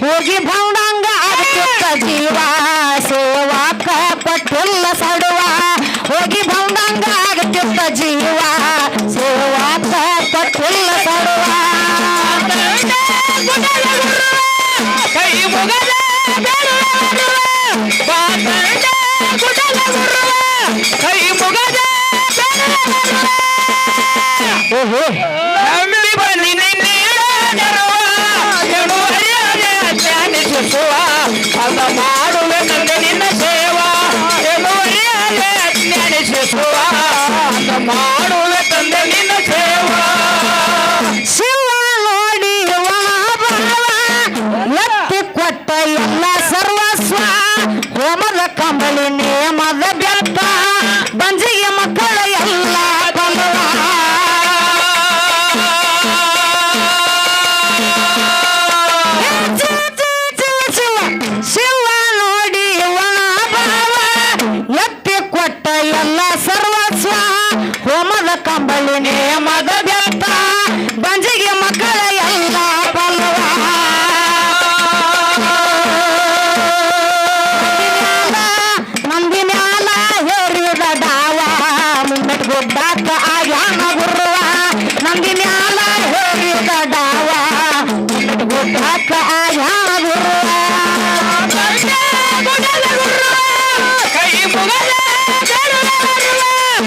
ಹೋಗಿ ಭೌಂಡಂಗ ಅದಕ್ಕಿಂತ ಜೀವ ಸೇವಾಕ ಪಟ್ಟುಲ್ಲ ಸಡುವ. ಹೋಗಿ ಭೌಂಡಂಗ ಅದಕ್ಕಿಂತ ಜೀವ ಸೇವಾಕ ಪಟ್ಟುಲ್ಲ ಸಡುವ. ಕೈ ಮುಗದ ಕೈ ಮುಗದ ನಂಬಿ ಅಂಗ ಮಾಡುವೆ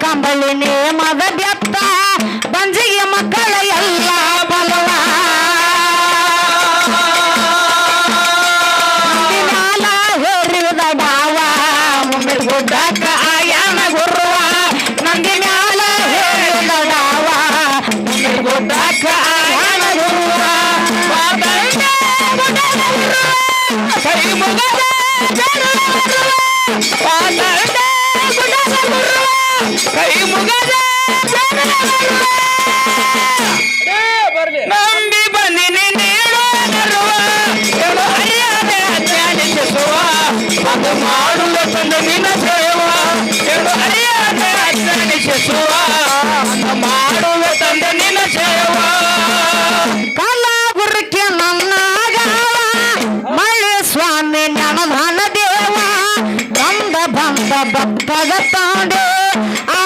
ಕಂಬಳಿ ನೇಮದ ಬೆತ್ತ ಬಂಜಿಗೆ ಮಕ್ಕಳ ಎಲ್ಲ ಬಲವ. ಹೇರಿದ ಡಾವ ಮುಂದೆ ಗುಡ್ಡಕ್ಕ ಆಯಾನ ಗುರುವ. ನಂದಿ ನಂಬಿ ಬಂದಿನಿ ಹರಿಯಾದೆ ಜ್ಞಾನಿಸುವ ಅದು ಮಾಡುವ ತಂದೆ ನಿನ್ನ ಸೇವ ಮಾಡುವ ತಂದೆ ಸೇವ ಮಳೆ ಸ್ವಾಮಿ ದೇವ. ಬಂದ ಬಂದ ಭಕ್ತಗ ತಾಂಡೆ. ಆ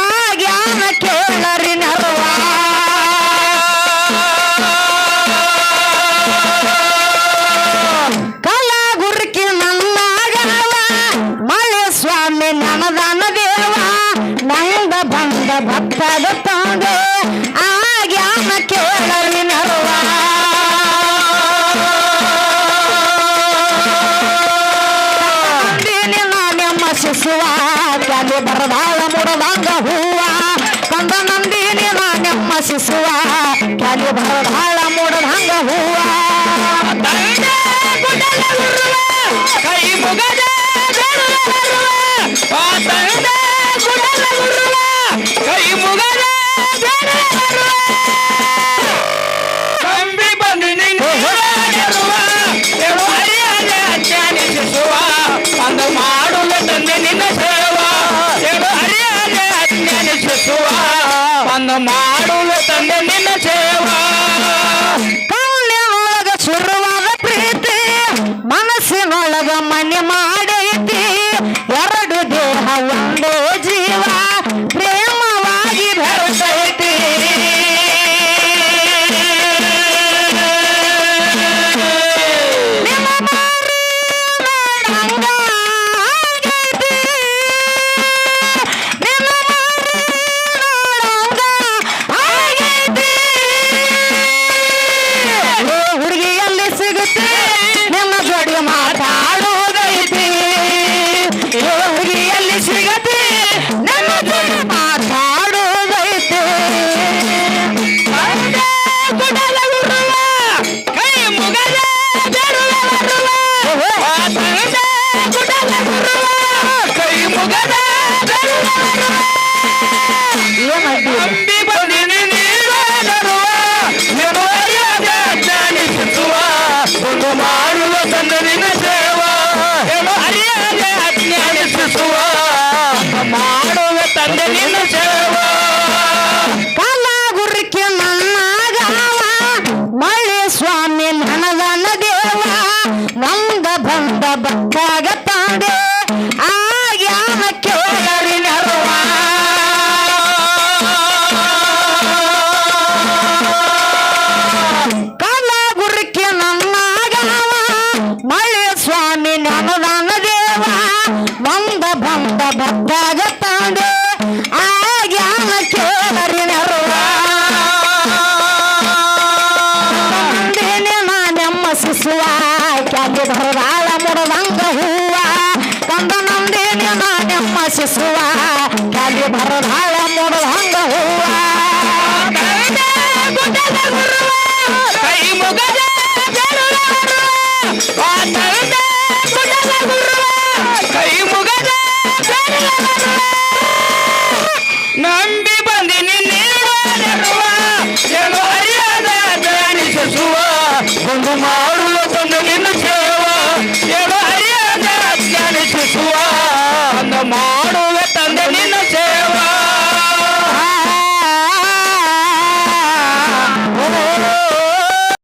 ಬರದಾಳ ಮುಡದಂಗ ಹೂವ. ಕಂದ ನಂದಿನಿ ನಾನೆಮ್ಮ ಶಿಸುವ ಕ್ಯಾಲಿ ಬರದಾಳ ಮುಡದಂಗ ಹೂವ. ಕೈ ಮುಗದ ಕೈ ಮುಗದ ನಡೆಸುವ ಮನ ಮಾಡುವ ತಂದೆ ನಿನ್ನ ಸೇವಾ. ಕಣ್ಣೆ ಸುರು ಮುಗಿಸುವ ಕ್ಯಾಕೆ ಧರದಾಳ ಮುಡದಂಗ ಹೂವ. ಕಂದ ನಂದೇನೆ ನಾನೆಮ್ಮ ಶಿಸುವ ಕ್ಯಾಕೆ ಧರದಾಳ ಮುಡದಂಗ ಹೂವ. ಕೈ ಮುಗದ ಕೈ ಮುಗದ ನಂಬಿ ಬಂದಿನಿ ನೀಡುವ ಅರಿಯಾದ ಜಾನಿಸುವ ಒಂದು ಮಾಡು